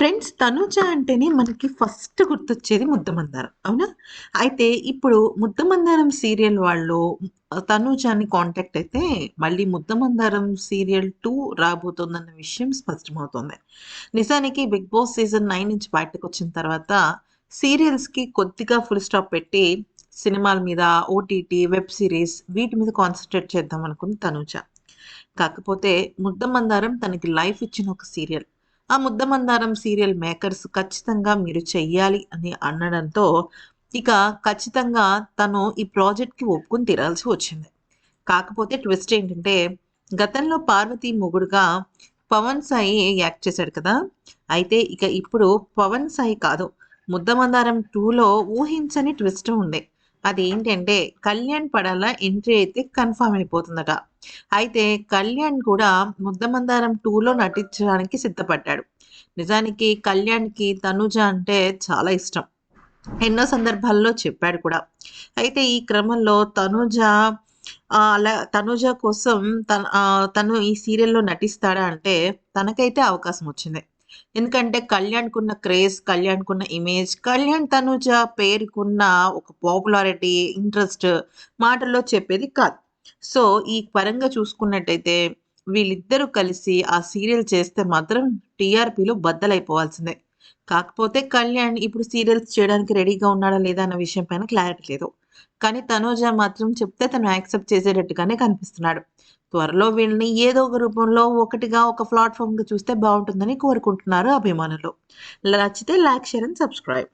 Friends Tanuja అంటేనే మనకి first గుర్తొచ్చేది ముద్దమందారం అవునా? అయితే ఇప్పుడు ముద్దమందారం సీరియల్ వాళ్ళు తనూజాని కాంటాక్ట్ అయితే మళ్ళీ ముద్దమందారం సీరియల్ టూ రాబోతోందన్న విషయం స్పష్టమవుతోంది. నిజానికి బిగ్ బాస్ సీజన్ నైన్ నుంచి బయటకు వచ్చిన తర్వాత సీరియల్స్కి కొద్దిగా ఫుల్ స్టాప్ పెట్టి సినిమాల మీద ఓటీటీ వెబ్ సిరీస్ వీటి మీద కాన్సన్ట్రేట్ చేద్దాం అనుకుంది తనూజ. కాకపోతే ముద్దమందారం తనకి లైఫ్ ఇచ్చిన ఒక సీరియల్. ఆ ముద్దమందారం సీరియల్ మేకర్స్ ఖచ్చితంగా మీరు చెయ్యాలి అని అనడంతో ఇక ఖచ్చితంగా తను ఈ ప్రాజెక్ట్కి ఒప్పుకుని తీరాల్సి వచ్చింది. కాకపోతే ట్విస్ట్ ఏంటంటే గతంలో పార్వతి మొగుడుగా పవన్ సాయి యాక్ట్ చేశాడు కదా. అయితే ఇక ఇప్పుడు పవన్ సాయి కాదు. ముద్దమందారం టూలో ఊహించని ట్విస్ట్ ఉంది. అదేంటంటే కళ్యాణ్ పడాల ఎంట్రీ అయితే కన్ఫామ్ అయిపోతుందట. అయితే కళ్యాణ్ కూడా ముద్దమందారం టూలో నటించడానికి సిద్ధపడ్డాడు. నిజానికి కళ్యాణ్కి తనుజ అంటే చాలా ఇష్టం. ఎన్నో సందర్భాల్లో చెప్పాడు కూడా. అయితే ఈ క్రమంలో తనుజ అలా తనుజ కోసం తన తను ఈ సీరియల్లో నటిస్తాడా అంటే తనకైతే అవకాశం వచ్చింది. ఎందుకంటే కళ్యాణ్కున్న క్రేజ్ కళ్యాణ్కున్న ఇమేజ్ కళ్యాణ్ తనుజ పేరుకున్న ఒక పాపులారిటీ ఇంట్రెస్ట్ మాటల్లో చెప్పేది కాదు. సో ఈ పరంగా చూసుకున్నట్టయితే వీళ్ళిద్దరూ కలిసి ఆ సీరియల్ చేస్తే మాత్రం టీఆర్పీలో బద్దలైపోవాల్సిందే. కాకపోతే కళ్యాణ్ ఇప్పుడు సీరియల్స్ చేయడానికి రెడీగా ఉన్నాడా లేదా అన్న విషయం పైన క్లారిటీ లేదు. కానీ తనూజ మాత్రం చెప్తే తను యాక్సెప్ట్ చేసేటట్టుగానే కనిపిస్తున్నాడు. త్వరలో వీళ్ళని ఏదో ఒక రూపంలో ఒకటిగా ఒక ప్లాట్ఫామ్గా చూస్తే బాగుంటుందని కోరుకుంటున్నారు అభిమానులు. నచ్చితే లైక్ షేర్ అండ్ సబ్స్క్రైబ్.